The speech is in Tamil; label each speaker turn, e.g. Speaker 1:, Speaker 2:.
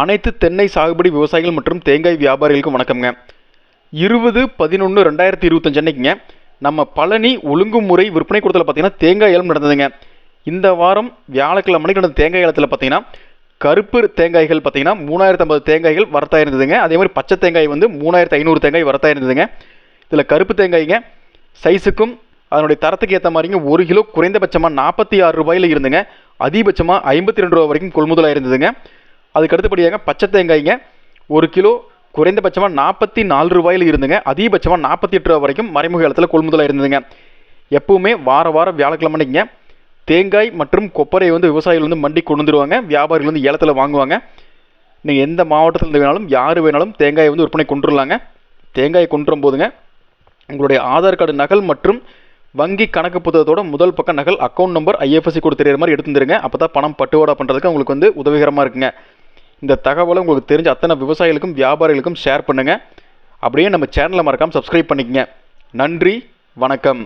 Speaker 1: அனைத்து தென்னை சாகுபடி விவசாயிகள் மற்றும் தேங்காய் வியாபாரிகளுக்கும் வணக்கம்ங்க. இருபது பதினொன்று ரெண்டாயிரத்தி இருபத்தஞ்சு அன்னைக்குங்க நம்ம பழனி ஒழுங்குமுறை விற்பனை கூடத்தில் பார்த்தீங்கன்னா தேங்காய் ஏலம் நடந்ததுங்க. இந்த வாரம் வியாழக்கிழமை மணிக்கு நடந்த தேங்காய் ஏலத்தில் பார்த்தீங்கன்னா கருப்பு தேங்காய்கள் பார்த்தீங்கன்னா மூணாயிரத்து ஐம்பது தேங்காய்கள் வரத்தாக இருந்ததுங்க. அதே மாதிரி பச்சை தேங்காய் வந்து மூணாயிரத்து ஐநூறு தேங்காய் வரத்தாக இருந்ததுங்க. இதில் கருப்பு தேங்காய்ங்க சைஸுக்கும் அதனுடைய தரத்துக்கு ஏற்ற மாதிரிங்க ஒரு கிலோ குறைந்தபட்சமாக நாற்பத்தி ஆறு ரூபாயில் இருந்துங்க. அதிகபட்சமாக ஐம்பத்தி ரெண்டு ரூபா வரைக்கும் கொள்முதலாக இருந்ததுங்க அதுக்கு அடுத்தபடியாக பச்சை தேங்காய்ங்க ஒரு கிலோ குறைந்தபட்சமாக நாற்பத்தி நாலு ரூபாயில் இருந்துங்க. அதிகபட்சமாக நாற்பத்தி எட்டு ரூபா வரைக்கும் மறைமுக இடத்துல கொள்முதலாக இருந்ததுங்க. எப்பவுமே வார வாரம் வியாழக்கிழமை தேங்காய் மற்றும் கொப்பரை வந்து விவசாயிகள் வந்து மண்டி கொண்டு வந்துருவாங்க. வியாபாரிகள் வந்து ஏலத்தில் வாங்குவாங்க. நீங்கள் எந்த மாவட்டத்தில் இருந்து வேணாலும் யார் வேணாலும் தேங்காயை வந்து விற்பனை கொண்டுடலாங்க தேங்காயை கொண்டு வரும்போதுங்க உங்களுடைய ஆதார் கார்டு நகல் மற்றும் வங்கி கணக்கு புத்தகத்தோட முதல் பக்க நகல் அக்கௌண்ட் நம்பர் ஐஎஃப்எஸ்சி கூட தெரியுற மாதிரி எடுத்து வந்துருங்க அப்போ தான் பணம் பட்டுவாடா பண்ணுறதுக்கு உங்களுக்கு வந்து உதவிகரமாக இருக்குங்க. இந்த தகவலை உங்களுக்கு தெரிஞ்ச அத்தனை விவசாயிகளுக்கும் வியாபாரிகளுக்கும் ஷேர் பண்ணுங்கள் அப்படியே நம்ம சேனலை மறக்காமல் சப்ஸ்கிரைப் பண்ணிக்கங்க. நன்றி வணக்கம்.